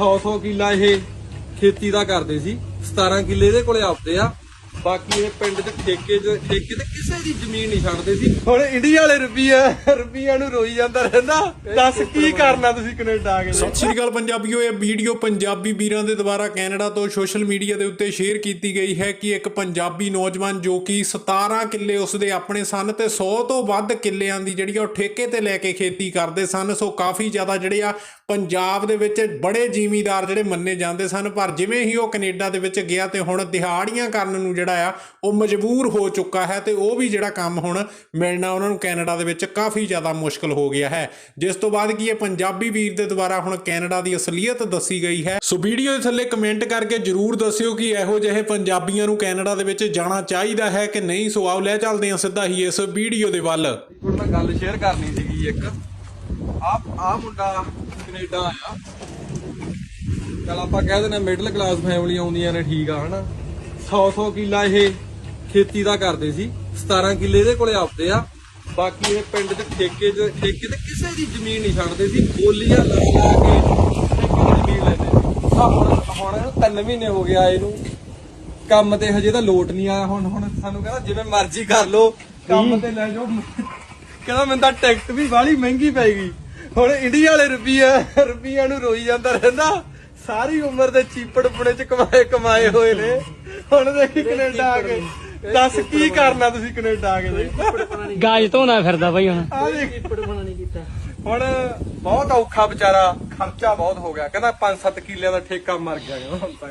100 100 ਕਿੱਲਾ ਇਹ ਖੇਤੀ ਦਾ ਕਰਦੇ ਸੀ। 17 ਕਿੱਲੇ ਇਹਦੇ ਕੋਲੇ ਆਪਦੇ ਆ। ਬਾਕੀ ਇਹ ਪਿੰਡ 'ਚ ਠੇਕੇ 'ਚ ਠੇਕੇ ਤੇ ਕਿਸੇ ਦੀ ਜ਼ਮੀਨ ਨਹੀਂ ਛੱਡਦੇ ਸੀ। ਹੁਣ ਇੰਡੀਆ ਵਾਲੇ ਰੁਪਈਆ ਰੁਪਈਆ ਨੂੰ ਰੋਈ ਜਾਂਦਾ ਰਹਿੰਦਾ। ਦੱਸ ਕੀ ਕਰਨਾ ਤੁਸੀਂ ਕੈਨੇਡਾ ਆ ਕੇ ਸਤਿ ਸ਼੍ਰੀ ਅਕਾਲ ਪੰਜਾਬੀਓ ਇਹ ਵੀਡੀਓ ਪੰਜਾਬੀ ਵੀਰਾਂ ਦੇ ਦੁਆਰਾ ਕੈਨੇਡਾ ਤੋਂ ਸੋਸ਼ਲ ਮੀਡੀਆ ਦੇ ਉੱਤੇ ਸ਼ੇਅਰ ਕੀਤੀ ਗਈ ਹੈ ਕਿ ਇੱਕ ਪੰਜਾਬੀ ਨੌਜਵਾਨ ਜੋ ਕਿ 17 ਕਿੱਲੇ ਉਸਦੇ ਆਪਣੇ ਸਨ ਤੇ 100 ਤੋਂ ਵੱਧ ਕਿੱਲਿਆਂ ਦੀ ਜਿਹੜੀ ਉਹ ਠੇਕੇ ਤੇ ਲੈ ਕੇ ਖੇਤੀ ਕਰਦੇ ਸਨ। ਸੋ ਕਾਫੀ ਜ਼ਿਆਦਾ ਜਿਹੜੇ ਆ ਪੰਜਾਬ ਦੇ ਵਿੱਚ ਬੜੇ ਜ਼ਿਮੀਂਦਾਰ ਜਿਹੜੇ ਮੰਨੇ ਜਾਂਦੇ ਸਨ। ਪਰ ਜਿਵੇਂ ਹੀ ਉਹ ਕੈਨੇਡਾ ਦੇ ਵਿੱਚ ਗਿਆ ਤੇ ਹੁਣ ਦਿਹਾੜੀਆਂ ਕਰਨ ਨੂੰ ਜਿਹੜਾ ਆ, ਉਹ ਮਜਬੂਰ ਹੋ ਚੁੱਕਾ ਹੈ ਤੇ ਉਹ ਵੀ ਜਿਹੜਾ ਕੰਮ ਹੁਣ ਮਿਲਣਾ ਉਹਨਾਂ ਨੂੰ ਕੈਨੇਡਾ ਦੇ ਵਿੱਚ ਕਾਫੀ ਜ਼ਿਆਦਾ ਮੁਸ਼ਕਲ ਹੋ ਗਿਆ ਹੈ। ਜਿਸ ਤੋਂ ਬਾਅਦ ਕੀ ਇਹ ਪੰਜਾਬੀ ਵੀਰ ਦੇ ਦੁਆਰਾ ਹੁਣ ਕੈਨੇਡਾ ਦੀ ਅਸਲੀਅਤ ਦੱਸੀ ਗਈ ਹੈ। ਸੋ ਵੀਡੀਓ ਦੇ ਥੱਲੇ ਕਮੈਂਟ ਕਰਕੇ ਜਰੂਰ ਦੱਸਿਓ ਕਿ ਇਹੋ ਜਿਹੇ ਪੰਜਾਬੀਆਂ ਨੂੰ ਕੈਨੇਡਾ ਦੇ ਵਿੱਚ ਜਾਣਾ ਚਾਹੀਦਾ ਹੈ ਕਿ ਨਹੀਂ। ਸੋ ਆਓ ਲੈ ਚੱਲਦੇ ਹਾਂ ਸਿੱਧਾ ਹੀ ਇਸ ਵੀਡੀਓ ਦੇ ਵੱਲ। ਤੁਹਾਡੇ ਨਾਲ ਗੱਲ ਸ਼ੇਅਰ ਕਰਨੀ ਸੀਗੀ ਇੱਕ। ਆ ਆ ਮੁੰਡਾ ਕੈਨੇਡਾ ਆਇਆ। ਚਲ ਆਪਾਂ ਕਹਿ ਦਿੰਦੇ ਮਿਡਲ ਕਲਾਸ ਫੈਮਿਲੀ ਆਉਂਦੀਆਂ ਨੇ, ਠੀਕ ਆ, ਹਨਾ? 100 100 ਕਿੱਲਾ ਇਹ ਖੇਤੀ ਦਾ ਕਰਦੇ ਸੀ। 17 ਕਿੱਲੇ ਇਹਦੇ ਕੋਲੇ ਆਪਦੇ ਆ। ਬਾਕੀ ਇਹ ਪਿੰਡ 'ਚ ਠੇਕੇ 'ਚ, ਠੇਕੇ ਤੇ ਕਿਸੇ ਦੀ ਜ਼ਮੀਨ ਨਹੀਂ ਛੱਡਦੇ ਸੀ। ਬੋਲੀਆਂ ਲਾ ਲਾ ਕੇ ਠੇਕੇ ਦੀ ਜ਼ਮੀਨ ਲੈਂਦੇ ਸੀ। ਆਹ ਹੁਣ ਹੁਣ ਇਹਨੂੰ ਮਹੀਨੇ ਹੋ ਗਿਆ ਇਹਨੂੰ। ਕੰਮ ਤੇ ਹਜੇ ਤਾਂ ਲੋਟ ਨਹੀਂ ਆਇਆ। ਹੁਣ ਹੁਣ ਸਾਨੂੰ ਕਹਿੰਦਾ ਜਿਵੇਂ ਮਰਜ਼ੀ ਕਰ ਲੋ ਕੰਮ ਤੇ ਲੈ ਜਾਓ। ਕਹਿੰਦਾ ਮੈਨੂੰ ਤਾਂ ਟਿਕਟ ਵੀ ਬਾਹਲੀ ਮਹਿੰਗੀ ਪੈ ਗਈ। ਹੁਣ ਇੰਡੀਆ ਵਾਲੇ ਰੁਪਈਆ ਰੁਪਈਆ ਨੂੰ ਰੋਈ ਜਾਂਦਾ ਰਹਿੰਦਾ। ਸਾਰੀ ਉਮਰ ਦੇ ਚੀਪੜ ਪੁਣੇ ਚ ਕਮਾਏ ਕਮਾਏ ਹੋਏ ਨੇ। ਹੁਣ ਦੇਖੀ ਕੈਨੇਡਾ ਆ ਕੇ। ਦੱਸ ਕੀ ਕਰਨਾ ਤੁਸੀਂ ਕੈਨੇਡਾ ਆ ਕੇ ਦੇਖ। ਗਾਜ ਧੋਣਾ ਫਿਰਦਾ ਬਾਈ ਹੁਣ। ਆ ਦੇਖ। ਹੁਣ ਬਹੁਤ ਔਖਾ ਵਿਚਾਰਾ ਖਰਚਾ ਬਹੁਤ ਹੋ ਗਿਆ। ਕਹਿੰਦਾ 5-7 ਕਿੱਲਿਆਂ ਦਾ ਠੇਕਾ ਮਰ ਗਿਆ। ਕਹਿੰਦਾ ਹੁਣ ਤਾਂ